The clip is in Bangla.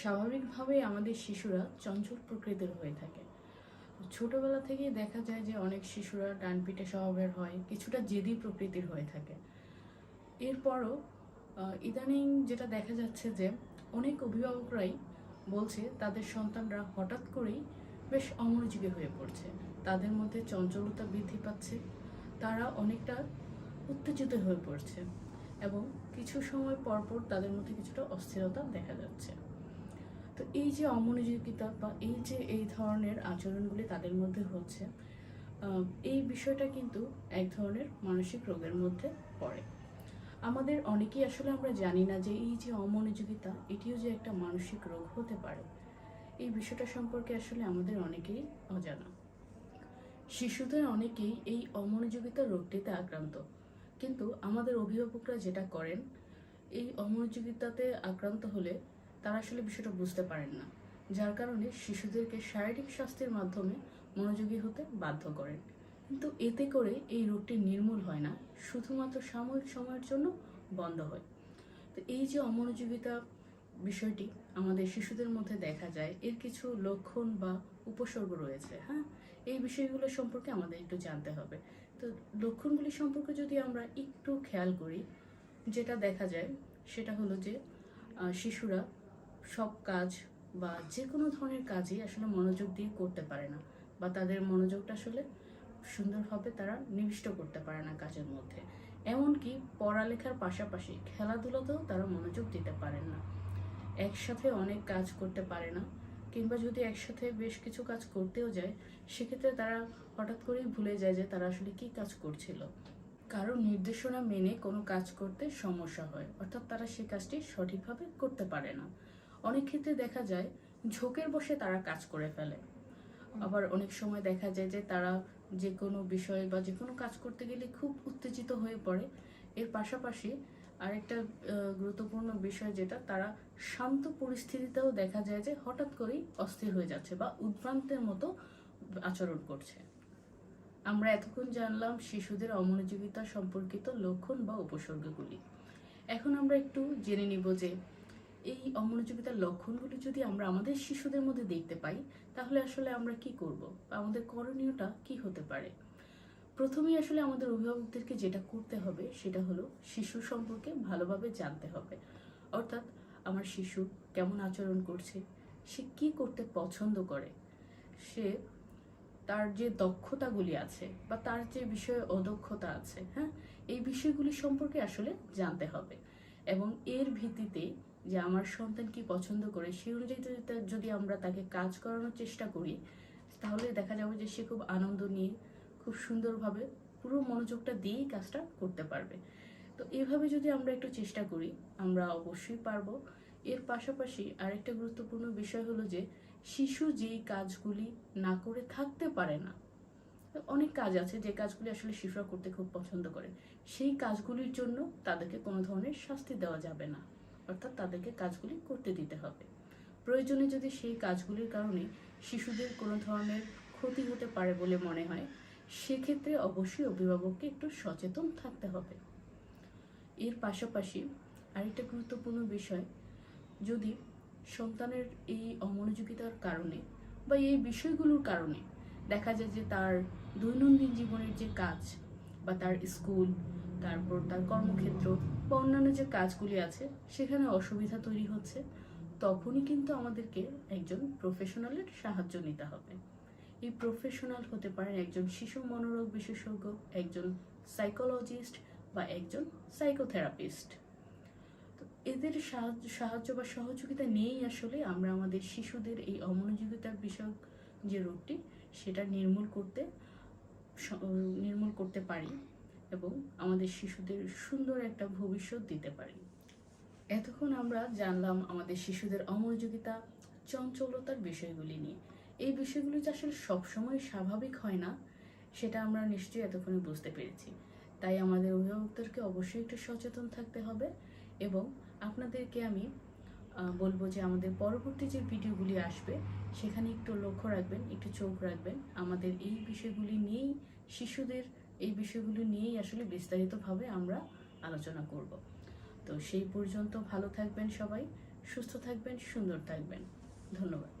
স্বাভাবিকভাবেই আমাদের শিশুরা চঞ্চল প্রকৃতির হয়ে থাকে। ছোটবেলা থেকেই দেখা যায় যে অনেক শিশুরা ডান পিঠে স্বভাবের হয়, কিছুটা জেদি প্রকৃতির হয়ে থাকে। এরপরও ইদানিং যেটা দেখা যাচ্ছে যে অনেক অভিভাবকরাই বলছে তাদের সন্তানরা হঠাৎ করেই বেশ অমনোযোগী হয়ে পড়ছে। তাদের মধ্যে চঞ্চলতা বৃদ্ধি পাচ্ছে, তারা অনেকটা উত্তেজিত হয়ে পড়ছে এবং কিছু সময় পরপর তাদের মধ্যে কিছুটা অস্থিরতা দেখা যাচ্ছে। তো এই যে অমনোযোগিতা বা এই যে এই ধরনের আচরণগুলি তাদের মধ্যে হচ্ছে এই বিষয়টা কিন্তু এক ধরনের মানসিক রোগের মধ্যে পড়ে। আমাদের অনেকেই আসলে আমরা জানি না যে এই যে অমনোযোগিতা, এটিও যে একটা মানসিক রোগ হতে পারে। এই বিষয়টা সম্পর্কে আসলে আমাদের অনেকেই অজানা। শিশুদের অনেকেই এই অমনোযোগিতা রোগটিতে আক্রান্ত। কিন্তু আমাদের অভিভাবকরা যেটা করেন, এই অমনোযোগিতাতে আক্রান্ত হলে তারা আসলে বিষয়টা বুঝতে পারেন না। যার কারণে শিশুদেরকে শারীরিক স্বাস্থ্যের মাধ্যমে মনোযোগী হতে বাধ্য করেন। কিন্তু এতে করে এই রোগটি নির্মূল হয় না, শুধুমাত্র সাময়িক সময়ের জন্য বন্ধ হয়। তো এই যে অমনোযোগিতা বিষয়টি আমাদের শিশুদের মধ্যে দেখা যায়, এর কিছু লক্ষণ বা উপসর্গ রয়েছে হ্যাঁ? এই বিষয়গুলো সম্পর্কে আমাদের একটু জানতে হবে। তো লক্ষণগুলি সম্পর্কে যদি আমরা একটু খেয়াল করি, যেটা দেখা যায় সেটা হলো যে শিশুরা সব কাজ বা যে কোনো ধরনের কাজই আসলে মনোযোগ দিয়ে করতে পারে না বা তাদের মনোযোগটা আসলে সুন্দরভাবে তারা নিবিষ্ট করতে পারে না কাজের মধ্যে। এমনকি পড়ালেখার পাশাপাশি খেলাধুলাতেও তারা মনোযোগ দিতে পারেন না। একসাথে অনেক কাজ করতে পারে না কিংবা যদি একসাথে বেশ কিছু কাজ করতেও যায়, সেক্ষেত্রে তারা হঠাৎ করেই ভুলে যায় যে তারা আসলে কি কাজ করছিল। কারও নির্দেশনা মেনে কোনো কাজ করতে সমস্যা হয়, অর্থাৎ তারা সেই কাজটি সঠিকভাবে করতে পারে না। অনেক ক্ষেত্রে দেখা যায় ঝোঁকের বসে তারা কাজ করে ফেলে। আবার অনেক সময় দেখা যায় যে তারা যে কোনো বিষয় বা যে কোনো কাজ করতে গেলে খুব উত্তেজিত হয়ে পড়ে। এর পাশাপাশি আরেকটা গুরুত্বপূর্ণ বিষয় যেটা তারা শান্ত পরিস্থিতিতেও দেখা যায় যে হঠাৎ করেই অস্থির হয়ে যাচ্ছে বা উদ্ভ্রান্তের মতো আচরণ করছে। আমরা এতক্ষণ জানলাম শিশুদের অমনোযোগিতা সম্পর্কিত লক্ষণ বা উপসর্গগুলি। এখন আমরা একটু জেনে নিব যে এই অমনোযোগিতার লক্ষণগুলি যদি আমরা আমাদের শিশুদের মধ্যে দেখতে পাই, তাহলে আসলে আমরা কি করব? বা আমাদের করণীয়টা কি হতে পারে? প্রথমেই আসলে আমাদের অভিভাবকদেরকে যেটা করতে হবে, সেটা হলো শিশু সম্পর্কে ভালোভাবে জানতে হবে। অর্থাৎ আমার শিশু কেমন আচরণ করছে? সে কি করতে পছন্দ করে? সে তার যে দক্ষতাগুলি আছে বা তার যে বিষয়ে অদক্ষতা আছে হ্যাঁ? এই বিষয়গুলি সম্পর্কে আসলে জানতে হবে। এবং এর ভিত্তিতে যে আমার সন্তান কি পছন্দ করে, সেই অনুযায়ী যদি আমরা তাকে কাজ করানোর চেষ্টা করি, তাহলে দেখা যাবে যে সে খুব আনন্দ নিয়ে, খুব সুন্দরভাবে পুরো মনোযোগটা দিয়েই কাজটা করতে পারবে। তো এভাবে যদি আমরা একটু চেষ্টা করি, আমরা অবশ্যই পারব। এর পাশাপাশি আরেকটা গুরুত্বপূর্ণ বিষয় হলো যে, শিশু যেই কাজগুলি না করে থাকতে পারে না, অনেক কাজ আছে যে কাজগুলি আসলে শিশুরা করতে খুব পছন্দ করে, সেই কাজগুলির জন্য তাদেরকে কোনো ধরনের শাস্তি দেওয়া যাবে না। অর্থাৎ তাদেরকে কাজগুলি করতে দিতে হবে। প্রয়োজনে যদি সেই কাজগুলির কারণে শিশুদের কোনো ধরনের ক্ষতি হতে পারে বলে মনে হয়, সেক্ষেত্রে অবশ্যই অভিভাবককে একটু সচেতন থাকতে হবে। এর পাশাপাশি আরেকটা গুরুত্বপূর্ণ বিষয়, যদি সন্তানের এই অমনোযোগিতার কারণে বা এই বিষয়গুলোর কারণে দেখা যায় যে তার দৈনন্দিন জীবনের যে কাজ বা তার স্কুল, তারপর তার কর্মক্ষেত্র বা অন্যান্য যে কাজগুলি আছে, সেখানে অসুবিধা তৈরি হচ্ছে, তখনই কিন্তু আমাদেরকে একজন প্রফেশনালের সাহায্য নিতে হবে। এই প্রফেশনাল হতে পারেন একজন শিশু মনোরোগ বিশেষজ্ঞ, একজন সাইকোলজিস্ট বা একজন সাইকোথেরাপিস্ট এদের সাহায্য সাহায্য বা সহযোগিতা নিয়েই আসলে আমরা আমাদের শিশুদের এই অমনোযোগিতার বিষয়ক যে রোগটি, সেটা নির্মূল করতে নির্মূল করতে পারি। এবং আমাদের শিশুদের সুন্দর একটা ভবিষ্যৎ দিতে পারি। এতক্ষণ আমরা জানলাম আমাদের শিশুদের অমনোযোগিতা, চঞ্চলতার বিষয়গুলি নিয়ে। এই বিষয়গুলি যে আসলে সবসময় স্বাভাবিক হয় না, সেটা আমরা নিশ্চয়ই এতক্ষণে বুঝতে পেরেছি। তাই আমাদের অভিভাবকদেরকে অবশ্যই একটু সচেতন থাকতে হবে এবং আপনাদেরকে আমি বলব যে আমাদের পরবর্তী যে ভিডিওগুলি আসবে, সেখানে একটু লক্ষ্য রাখবেন, একটু চোখ রাখবেন। আমাদের এই বিষয়গুলি নিয়েই শিশুদের এই বিষয়গুলি নিয়েই আসলে বিস্তারিতভাবে আমরা আলোচনা করব। তো সেই পর্যন্ত ভালো থাকবেন সবাই, সুস্থ থাকবেন, সুন্দর থাকবেন। ধন্যবাদ।